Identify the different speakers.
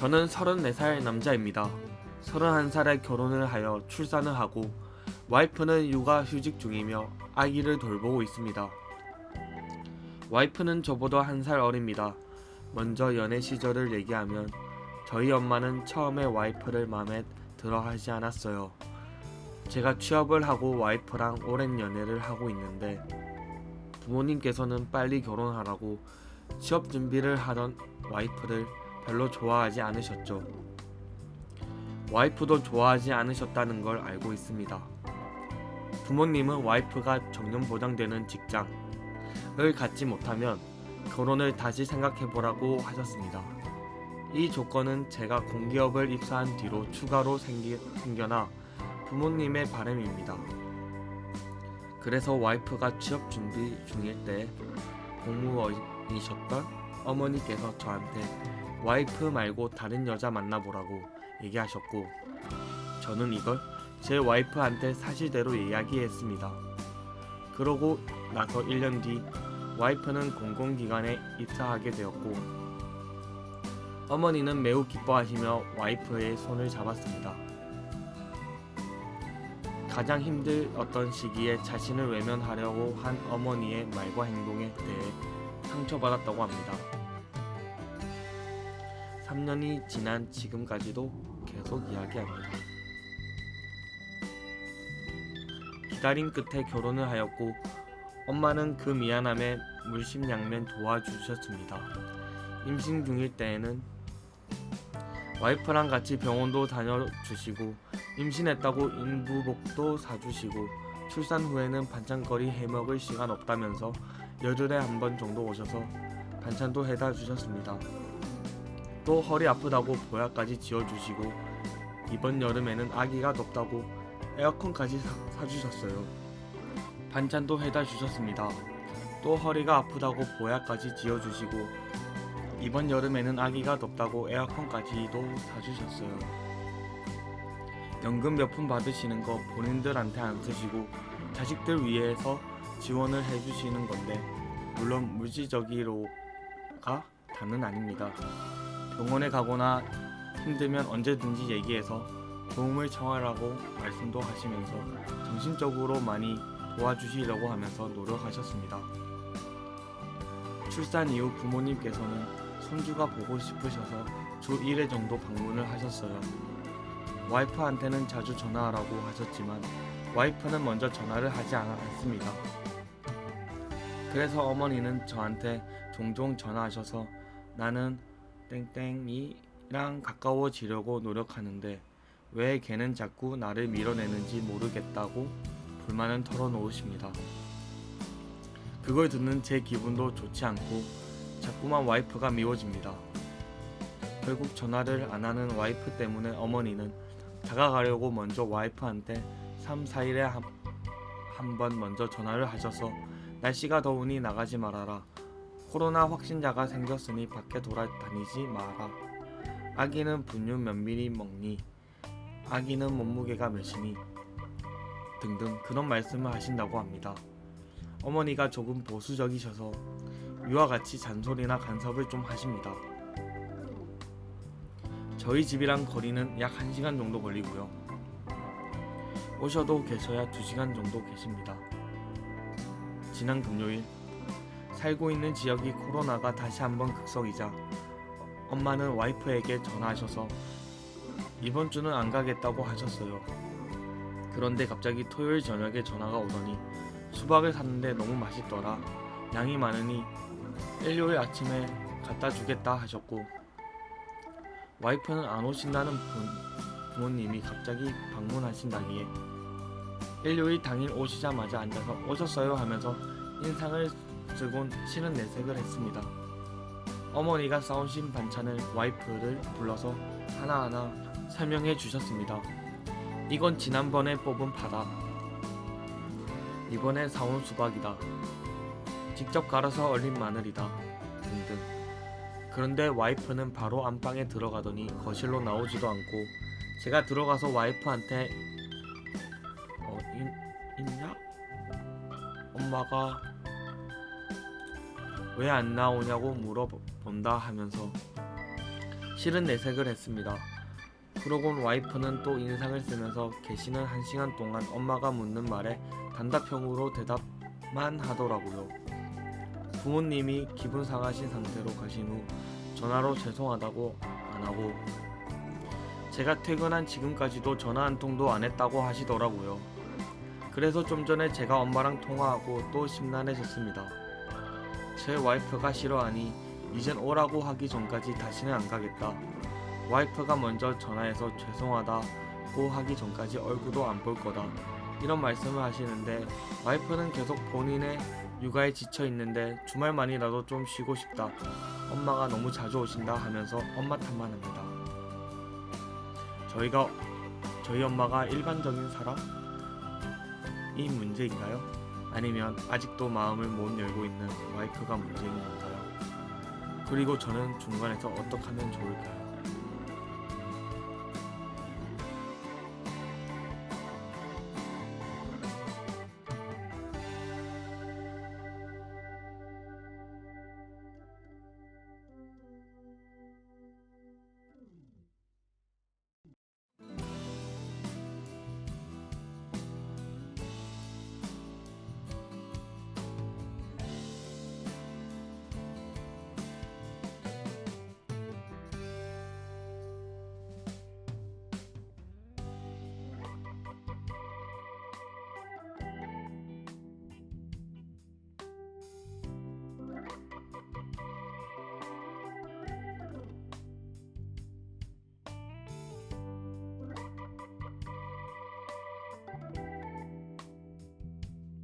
Speaker 1: 저는 34살 남자입니다. 31살에 결혼을 하여 출산을 하고 와이프는 육아 휴직 중이며 아기를 돌보고 있습니다. 와이프는 저보다 한 살 어립니다. 먼저 연애 시절을 얘기하면 저희 엄마는 처음에 와이프를 마음에 들어 하지 않았어요. 제가 취업을 하고 와이프랑 오랜 연애를 하고 있는데 부모님께서는 빨리 결혼하라고 취업 준비를 하던 와이프를 별로 좋아하지 않으셨죠. 와이프도 좋아하지 않으셨다는 걸 알고 있습니다. 부모님은 와이프가 정년 보장되는 직장을 갖지 못하면 결혼을 다시 생각해 보라고 하셨습니다. 이 조건은 제가 공기업을 입사한 뒤로 추가로 생기, 생겨나 부모님의 바람입니다. 그래서 와이프가 취업 준비 중일 때 공무원이셨던 어머니께서 저한테 와이프 말고 다른 여자 만나보라고 얘기하셨고 저는 이걸 제 와이프한테 사실대로 이야기했습니다. 그러고 나서 1년 뒤 와이프는 공공기관에 입사하게 되었고 어머니는 매우 기뻐하시며 와이프의 손을 잡았습니다. 가장 힘들었던 시기에 자신을 외면하려고 한 어머니의 말과 행동에 대해 상처받았다고 합니다. 3년이 지난 지금까지도 계속 이야기합니다. 기다림 끝에 결혼을 하였고 엄마는 그 미안함에 물심양면 도와주셨습니다. 임신 중일 때에는 와이프랑 같이 병원도 다녀주시고 임신했다고 인부복도 사주시고 출산 후에는 반찬거리 해먹을 시간 없다면서 열흘에 한 번 정도 오셔서 반찬도 해다 주셨습니다. 또 허리 아프다고 보약까지 지어주시고 이번 여름에는 아기가 덥다고 에어컨까지 사, 사주셨어요. 반찬도 해다 주셨습니다. 또 허리가 아프다고 보약까지 지어주시고 이번 여름에는 아기가 덥다고 에어컨까지도 사주셨어요. 연금 몇 푼 받으시는 거 본인들한테 안 쓰시고 자식들 위해서 지원을 해주시는 건데 물론 물질적으로가 다는 아닙니다. 병원에 가거나 힘들면 언제든지 얘기해서 도움을 청하라고 말씀도 하시면서 정신적으로 많이 도와주시려고 하면서 노력하셨습니다. 출산 이후 부모님께서는 손주가 보고 싶으셔서 주 1회 정도 방문을 하셨어요. 와이프한테는 자주 전화하라고 하셨지만 와이프는 먼저 전화를 하지 않았습니다. 그래서 어머니는 저한테 종종 전화하셔서 나는 땡땡이랑 가까워지려고 노력하는데 왜 걔는 자꾸 나를 밀어내는지 모르겠다고 불만을 털어놓으십니다. 그걸 듣는 제 기분도 좋지 않고 자꾸만 와이프가 미워집니다. 결국 전화를 안 하는 와이프 때문에 어머니는 다가가려고 먼저 와이프한테 3, 4일에 한 번 먼저 전화를 하셔서 날씨가 더우니 나가지 말아라. 코로나 확진자가 생겼으니 밖에 돌아다니지 마라. 아기는 분유 몇 미리 먹니? 아기는 몸무게가 몇이니? 등등 그런 말씀을 하신다고 합니다. 어머니가 조금 보수적이셔서 이와 같이 잔소리나 간섭을 좀 하십니다. 저희 집이랑 거리는 약 1시간 정도 걸리고요. 오셔도 계셔야 2시간 정도 계십니다. 지난 금요일 살고 있는 지역이 코로나가 다시 한번 극성이자 엄마는 와이프에게 전화하셔서 이번 주는 안 가겠다고 하셨어요. 그런데 갑자기 토요일 저녁에 전화가 오더니 수박을 샀는데 너무 맛있더라. 양이 많으니 일요일 아침에 갖다 주겠다 하셨고 와이프는 안 오신다는 분, 부모님이 갑자기 방문하신다기에 일요일 당일 오시자마자 앉아서 오셨어요 하면서 인상을 쓰곤 싫은 내색을 했습니다. 어머니가 싸우신 반찬을 와이프를 불러서 하나하나 설명해 주셨습니다. 이건 지난번에 뽑은 바다. 이번에 사온 수박이다. 직접 갈아서 얼린 마늘이다. 등등. 그런데 와이프는 바로 안방에 들어가더니 거실로 나오지도 않고 제가 들어가서 와이프한테 어, 있, 있냐? 엄마가 왜 안 나오냐고 물어본다 하면서 실은 내색을 했습니다. 그러곤 와이프는 또 인상을 쓰면서 계시는 한 시간 동안 엄마가 묻는 말에 단답형으로 대답만 하더라고요. 부모님이 기분 상하신 상태로 가신 후 전화로 죄송하다고 안 하고 제가 퇴근한 지금까지도 전화 한 통도 안 했다고 하시더라고요. 그래서 좀 전에 제가 엄마랑 통화하고 또 심란해졌습니다. 제 와이프가 싫어하니 이젠 오라고 하기 전까지 다시는 안 가겠다. 와이프가 먼저 전화해서 죄송하다고 하기 전까지 얼굴도 안 볼 거다. 이런 말씀을 하시는데 와이프는 계속 본인의 육아에 지쳐 있는데 주말만이라도 좀 쉬고 싶다. 엄마가 너무 자주 오신다 하면서 엄마 탓만 합니다. 저희가 저희 엄마가 일반적인 사람 이 문제인가요? 아니면 아직도 마음을 못 열고 있는 와이프가 문제인 건가요? 그리고 저는 중간에서 어떻게 하면 좋을까요?